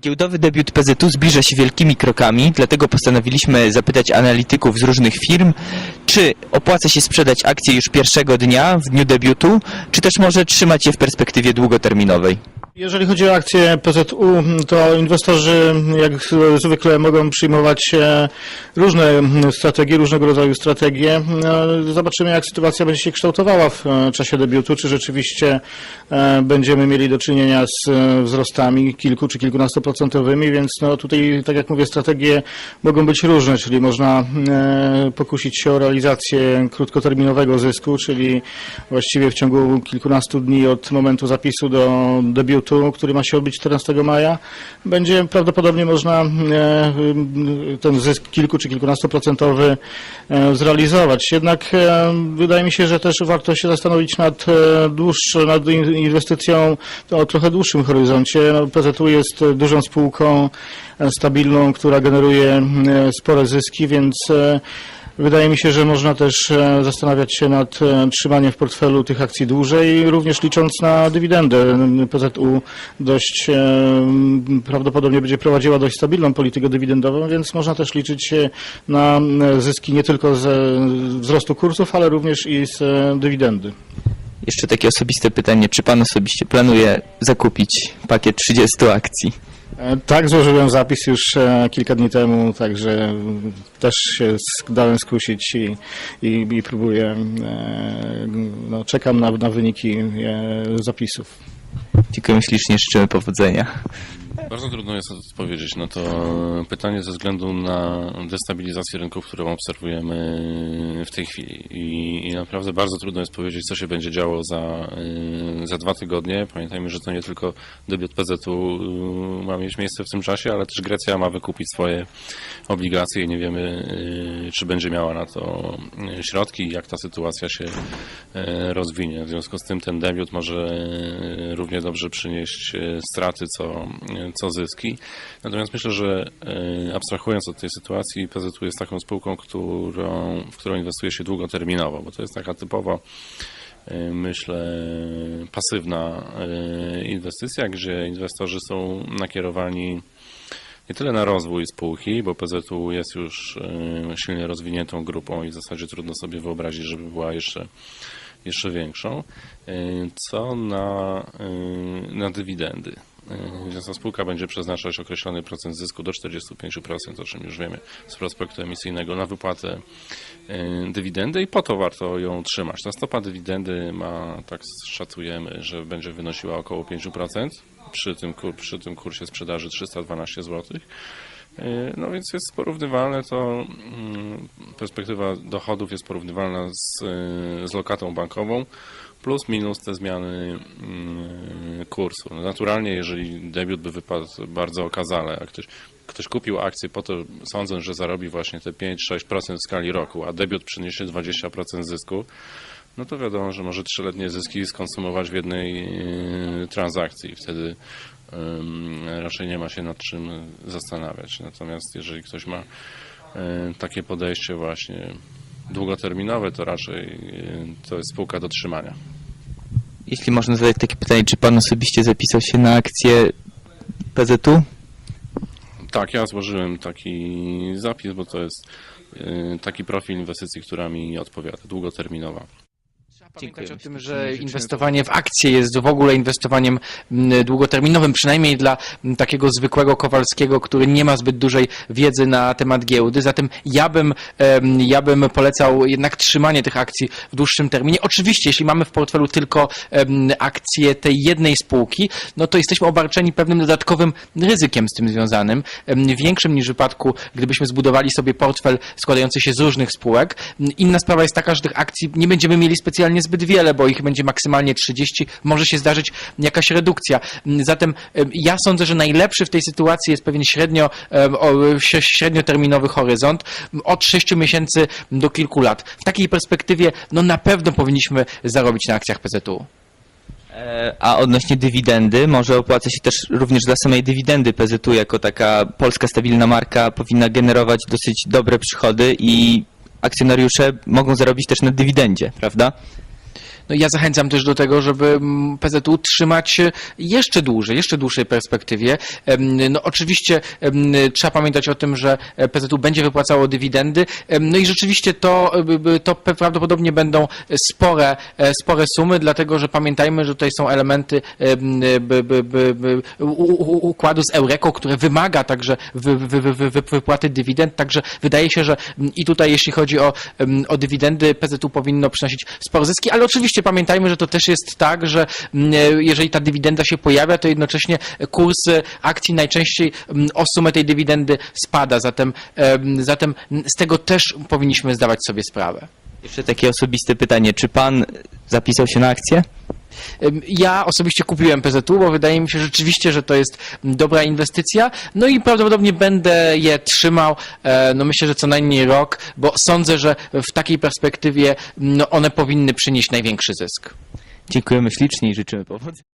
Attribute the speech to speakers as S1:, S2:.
S1: Giełdowy debiut PZU zbliża się wielkimi krokami, dlatego postanowiliśmy zapytać analityków z różnych firm, czy opłaca się sprzedać akcje już pierwszego dnia w dniu debiutu, czy też może trzymać je w perspektywie długoterminowej.
S2: Jeżeli chodzi o akcje PZU, to inwestorzy jak zwykle mogą przyjmować e, różne strategie, różnego rodzaju strategie. E, Zobaczymy, jak sytuacja będzie się kształtowała w e, czasie debiutu, czy rzeczywiście e, będziemy mieli do czynienia z wzrostami kilku czy kilkunastoprocentowymi, więc no tutaj, tak jak mówię, strategie mogą być różne, czyli można pokusić się o realizację krótkoterminowego zysku, czyli właściwie w ciągu kilkunastu dni od momentu zapisu do debiutu, który ma się odbyć 14 maja, będzie prawdopodobnie można e, ten zysk kilku czy kilkunastoprocentowy e, zrealizować. Jednak e, wydaje mi się, że też warto się zastanowić nad, e, dłuższą, nad in- inwestycją o trochę dłuższym horyzoncie. No, PZU jest dużą spółką e, stabilną, która generuje e, spore zyski, więc e, Wydaje mi się, że można też e, zastanawiać się nad e, trzymaniem w portfelu tych akcji dłużej, również licząc na dywidendę. PZU dość e, prawdopodobnie będzie prowadziła dość stabilną politykę dywidendową, więc można też liczyć na zyski nie tylko ze wzrostu kursów, ale również i z dywidendy.
S1: Jeszcze takie osobiste pytanie, czy pan osobiście planuje zakupić pakiet 30 akcji?
S2: E, Tak, złożyłem zapis już e, kilka dni temu, także też się dałem skusić i, i, i próbuję, e, no, czekam na, na wyniki zapisów.
S1: Dziękuję ślicznie, życzymy powodzenia.
S3: Bardzo trudno jest odpowiedzieć na to pytanie ze względu na destabilizację rynków, którą obserwujemy w tej chwili. I, I naprawdę bardzo trudno jest powiedzieć, co się będzie działo za, y, za dwa tygodnie. Pamiętajmy, że to nie tylko debiut PZU y, ma mieć miejsce w tym czasie, ale też Grecja ma wykupić swoje obligacje i nie wiemy, y, czy będzie miała na to środki i jak ta sytuacja się rozwinie. W związku z tym ten debiut może równie dobrze przynieść straty, co, co zyski. Natomiast myślę, że abstrahując od tej sytuacji, PZU jest taką spółką, którą, w którą inwestuje się długoterminowo, bo to jest taka typowo y, myślę, pasywna y, inwestycja, gdzie inwestorzy są nakierowani nie tyle na rozwój spółki, bo PZU jest już y, silnie rozwiniętą grupą i w zasadzie trudno sobie wyobrazić, żeby była jeszcze, jeszcze większą, co na, na dywidendy. Więc ta spółka będzie przeznaczać określony procent zysku do 45%, o czym już wiemy z prospektu emisyjnego, na wypłatę y, dywidendy i po to warto ją trzymać. Ta stopa dywidendy ma, tak szacujemy, że będzie wynosiła około 5% przy tym, przy tym kursie sprzedaży 312 zł. No więc jest porównywalne to, perspektywa dochodów jest porównywalna z, z lokatą bankową, plus minus te zmiany mm, kursu. No naturalnie, jeżeli debiut by wypadł bardzo okazale, a ktoś, ktoś kupił akcję po to, sądząc, że zarobi właśnie te 5-6% w skali roku, a debiut przyniesie 20% zysku, no to wiadomo, że może trzyletnie zyski skonsumować w jednej y, transakcji. Wtedy raczej nie ma się nad czym zastanawiać. Natomiast jeżeli ktoś ma y, takie podejście właśnie długoterminowe, to raczej y, to jest spółka do trzymania.
S1: Jeśli można zadać takie pytanie, czy pan osobiście zapisał się na akcję PZU?
S3: Tak, ja złożyłem taki zapis, bo to jest y, taki profil inwestycji, która mi odpowiada, długoterminowa.
S4: Pamiętać
S1: Dziękujemy
S4: o tym, że inwestowanie w akcje jest w ogóle inwestowaniem mm, długoterminowym, przynajmniej dla mm, takiego zwykłego Kowalskiego, który nie ma zbyt dużej wiedzy na temat giełdy. Zatem ja bym, ja bym polecał jednak trzymanie tych akcji w dłuższym terminie. Oczywiście, jeśli mamy w portfelu tylko akcje tej jednej spółki, no to jesteśmy obarczeni pewnym dodatkowym ryzykiem z tym związanym, większym niż w wypadku, gdybyśmy zbudowali sobie portfel składający się z różnych spółek. Inna sprawa jest taka, że tych akcji nie będziemy mieli specjalnie zbyt wiele, bo ich będzie maksymalnie 30, może się zdarzyć jakaś redukcja. Zatem em, ja sądzę, że najlepszy w tej sytuacji jest pewien średnio, średnioterminowy horyzont od 6 miesięcy do kilku lat. W takiej perspektywie no na pewno powinniśmy zarobić na akcjach PZU.
S1: E, A odnośnie dywidendy, może opłaca się też również dla samej dywidendy PZU jako taka polska stabilna marka powinna generować dosyć dobre przychody i akcjonariusze mogą zarobić też na dywidendzie, prawda?
S4: No ja zachęcam też do tego, żeby mm, PZU trzymać jeszcze dłużej, jeszcze dłuższej perspektywie. No oczywiście trzeba pamiętać o tym, że e, PZU będzie wypłacało dywidendy. No i rzeczywiście to, e, to prawdopodobnie będą spore, e, spore sumy, dlatego że pamiętajmy, że tutaj są elementy układu z Eureko, które wymaga także wy, wy, wy, wy, wy- wypłaty dywidend, także wydaje się, że mm, i tutaj jeśli chodzi o, o dywidendy, PZU powinno przynosić sporo zyski, ale oczywiście pamiętajmy, że to też jest tak, że mm, e, jeżeli ta dywidenda się pojawia, to jednocześnie kurs e, akcji najczęściej mm, o sumę tej dywidendy spada, zatem, em, zatem z tego też powinniśmy zdawać sobie sprawę.
S1: Jeszcze takie osobiste pytanie, czy pan zapisał się na akcję?
S4: Ja osobiście kupiłem PZU, bo wydaje mi się rzeczywiście, że to jest dobra inwestycja. No i prawdopodobnie będę je trzymał, e, no myślę, że co najmniej rok, bo sądzę, że w takiej perspektywie no one powinny przynieść największy zysk.
S1: Dziękujemy ślicznie i życzymy powodzenia.